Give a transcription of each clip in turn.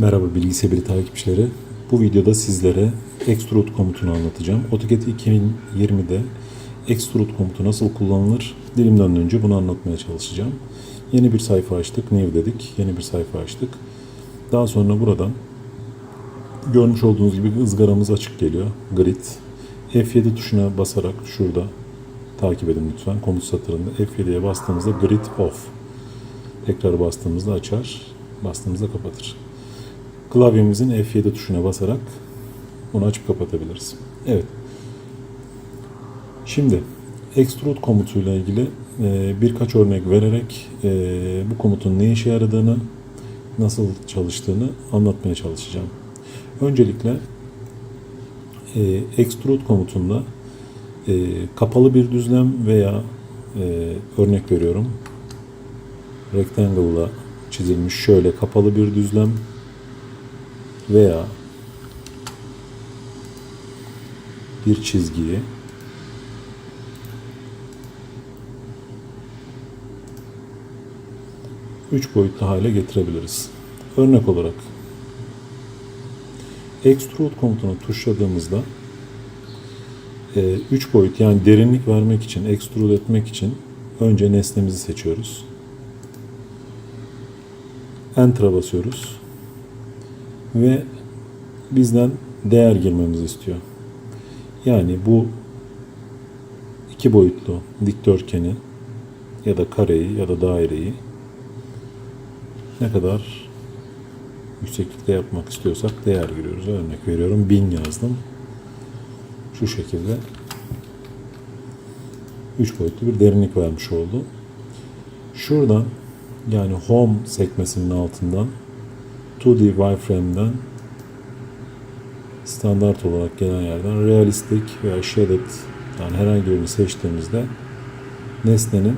Merhaba bilgisayar biri takipçileri. Bu videoda sizlere extrude komutunu anlatacağım. AutoCAD 2020'de extrude komutu nasıl kullanılır dilimden önce bunu anlatmaya çalışacağım. Yeni bir sayfa açtık. New dedik. Yeni bir sayfa açtık. Daha sonra buradan görmüş olduğunuz gibi ızgaramız açık geliyor. Grid. F7 tuşuna basarak şurada takip edin lütfen. Komut satırında F7'ye bastığımızda grid off. Tekrar bastığımızda açar. Bastığımızda kapatır klavyemizin F7 tuşuna basarak bunu açıp kapatabiliriz. Evet. Şimdi extrude komutuyla ilgili e, birkaç örnek vererek e, bu komutun ne işe yaradığını, nasıl çalıştığını anlatmaya çalışacağım. Öncelikle e, extrude komutunda e, kapalı bir düzlem veya e, örnek veriyorum rectangle'la çizilmiş şöyle kapalı bir düzlem veya bir çizgiyi üç boyutlu hale getirebiliriz. Örnek olarak extrude komutunu tuşladığımızda 3 boyut yani derinlik vermek için, extrude etmek için önce nesnemizi seçiyoruz. Enter'a basıyoruz ve bizden değer girmemizi istiyor. Yani bu iki boyutlu dikdörtgeni ya da kareyi ya da daireyi ne kadar yükseklikte yapmak istiyorsak değer giriyoruz. Örnek veriyorum 1000 yazdım. Şu şekilde 3 boyutlu bir derinlik vermiş oldu. Şuradan yani home sekmesinin altından 2D wireframe'den standart olarak gelen yerden realistik veya shaded yani herhangi birini seçtiğimizde nesnenin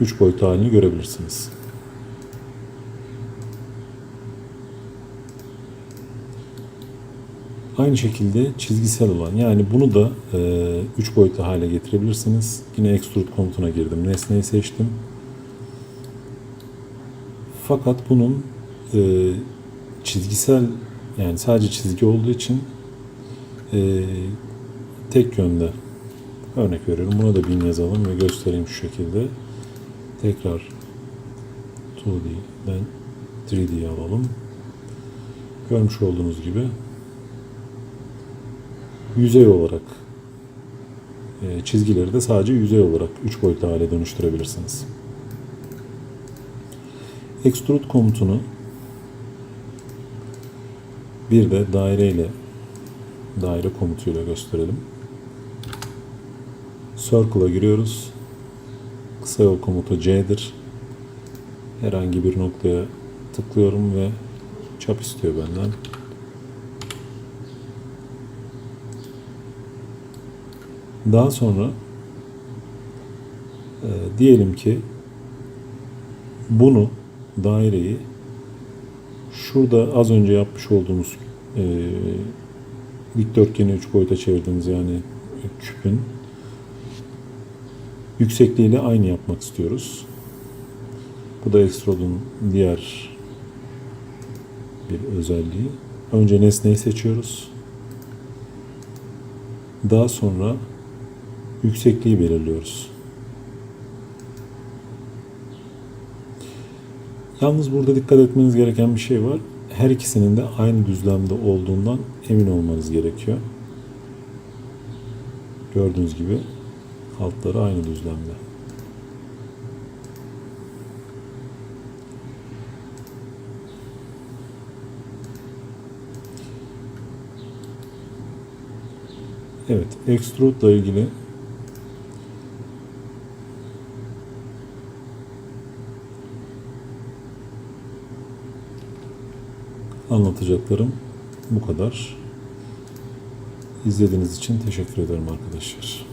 3 boyutlu halini görebilirsiniz. Aynı şekilde çizgisel olan yani bunu da 3 e, boyutlu hale getirebilirsiniz. Yine extrude komutuna girdim. Nesneyi seçtim. Fakat bunun e, çizgisel yani sadece çizgi olduğu için e, tek yönde örnek veriyorum. Buna da bin yazalım ve göstereyim şu şekilde. Tekrar 2D'den 3D'ye alalım. Görmüş olduğunuz gibi yüzey olarak e, çizgileri de sadece yüzey olarak 3 boyutlu hale dönüştürebilirsiniz. Extrude komutunu bir de daire ile daire komutuyla gösterelim. Circle'a giriyoruz. Kısa yol komutu C'dir. Herhangi bir noktaya tıklıyorum ve çap istiyor benden. Daha sonra e, diyelim ki bunu daireyi şurada az önce yapmış olduğumuz e, dikdörtgeni 3 boyuta çevirdiğimiz yani küpün yüksekliğiyle aynı yapmak istiyoruz. Bu da Extrude'un diğer bir özelliği. Önce nesneyi seçiyoruz. Daha sonra yüksekliği belirliyoruz. Yalnız burada dikkat etmeniz gereken bir şey var. Her ikisinin de aynı düzlemde olduğundan emin olmanız gerekiyor. Gördüğünüz gibi altları aynı düzlemde. Evet, extrude ile ilgili anlatacaklarım bu kadar. İzlediğiniz için teşekkür ederim arkadaşlar.